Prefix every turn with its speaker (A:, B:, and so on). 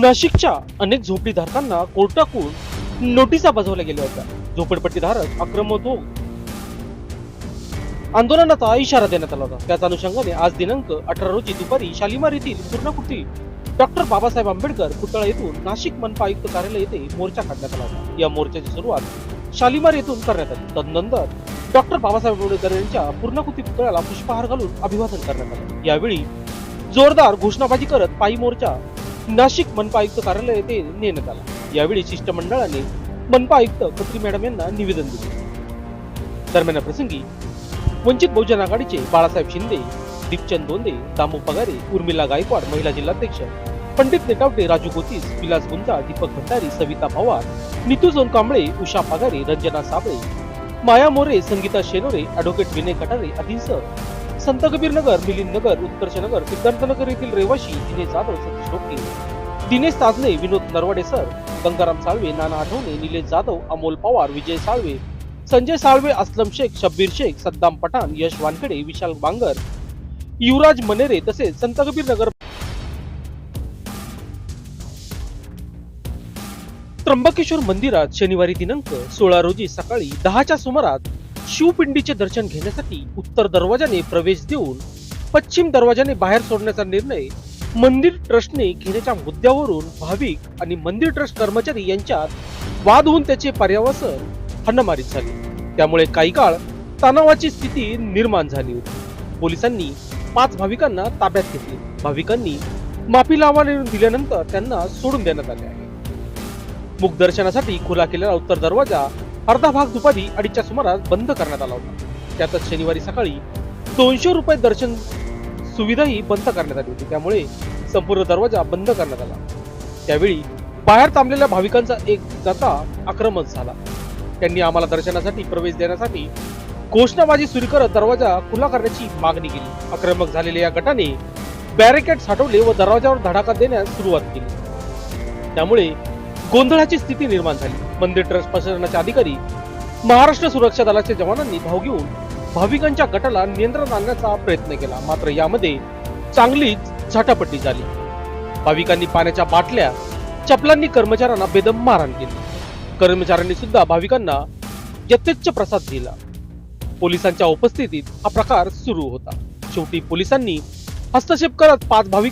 A: नाशिकच्या अनेक झोपडीधारकांना कोर्टाकडून नोटिसा बजावल्या गेल्या होत्या. झोपडपट्टीधारक आक्रमक होऊन आंदोलनाचा इशारा देण्यात आला होता. त्याच अनुषंगाने आज दिनांक अठरा रोजी दुपारी शालिमार येथील पूर्णाकृती डॉक्टर बाबासाहेब आंबेडकर पुतळा येथून नाशिक मनपा आयुक्त कार्यालय येथे मोर्चा काढण्यात आला होता. या मोर्चाची सुरुवात शालिमार येथून करण्यात आली. तदनंतर डॉक्टर बाबासाहेब आंबेडकर यांच्या पूर्णाकृती पुतळ्याला पुष्पहार घालून अभिवादन करण्यात आले. यावेळी जोरदार घोषणाबाजी करत पायी मोर्चा नाशिक मनपा आयुक्त कार्यालय येथे नेण्यात आला. यावेळी शिष्टमंडळाने मनपा आयुक्त खत्री मॅडम यांना निवेदन दिले. दरम्यान प्रसंगी वंचित बहुजन आघाडीचे बाळासाहेब शिंदे दीपचंद दोंदे दामू पगारे उर्मिला गायकवाड महिला जिल्हाध्यक्ष पंडित नेटावटे राजू गोतीस विलास गुंजा दीपक भंडारी सविता पवार नितू कांबळे उषा पगारे रंजना साबळे माया मोरे संगीता शेनोरे ॲडव्होकेट विनय कटारे आदींसह संत कबीर नगर मिलिंद नगर उत्कर्ष नगर सिद्धार्थनगर येथील रहिवाशी दिनेश जाधव सतीश टोपके दिनेश ताजने विनोद नरवडे सर गंगाराम साळवे नाना आठवणे निलेश जाधव अमोल पवार विजय साळवे संजय साळवे असलम शेख शब्बीर शेख सद्दाम पठाण यश वानखेडे विशाल बांगर युवराज मनेरे तसेच संत कबीर नगर त्र्यंबकेश्वर मंदिरात शनिवारी दिनांक सोळा रोजी सकाळी दहाच्या सुमारात शिवपिंडीचे दर्शन घेण्यासाठी उत्तर दरवाजाने प्रवेश देऊन पश्चिम दरवाजाने बाहेर सोडण्याचा निर्णय मंदिर ट्रस्टने घेण्याच्या मुद्द्यावरून भाविक आणि मंदिर ट्रस्ट कर्मचारी यांच्यात वाद होऊन त्याचे पर्यावसन हन्नमारीत झाले. त्यामुळे काही काळ तणावाची स्थिती निर्माण झाली होती. पोलिसांनी पाच भाविकांना ताब्यात घेतले. भाविकांनी माफी लावा दिल्यानंतर त्यांना सोडून देण्यात आले आहे. मुख दर्शनासाठी खुला केलेला उत्तर दरवाजा अर्धा भाग दुपारी अडीचच्या सुमारास बंद करण्यात आला होता. त्यातच शनिवारी सकाळी दोनशे रुपये दर्शन सुविधाही बंद करण्यात आली होती. त्यामुळे संपूर्ण दरवाजा बंद करण्यात आला. त्यावेळी बाहेर थांबलेल्या भाविकांचा एक जाता आक्रमक झाला. त्यांनी आम्हाला दर्शनासाठी प्रवेश देण्यासाठी घोषणाबाजी सुरू करत दरवाजा खुला करण्याची मागणी केली. आक्रमक झालेल्या या गटाने बॅरिकेड साठवले व दरवाजावर धडाका देण्यास सुरुवात केली. त्यामुळे गोंधळाची स्थिती निर्माण झाली. मंदिर ट्रस्ट प्रशासनाचे अधिकारी महाराष्ट्र सुरक्षा दलाच्या जवानांनी धाव घेऊन भाविकांच्या गटाला नियंत्रण आणण्याचा प्रयत्न केला. मात्र यामध्ये चांगलीच झटापट्टी झाली. भाविकांनी पाण्याच्या बाटल्या चपलांनी कर्मचाऱ्यांना बेदम मारहाण केली. कर्मचाऱ्यांनी सुद्धा भाविकांना यथेच्छ प्रसाद दिला. पोलिसांच्या उपस्थितीत हा प्रकार सुरू होता. शेवटी पोलिसांनी हस्तक्षेप करत पाच भाविक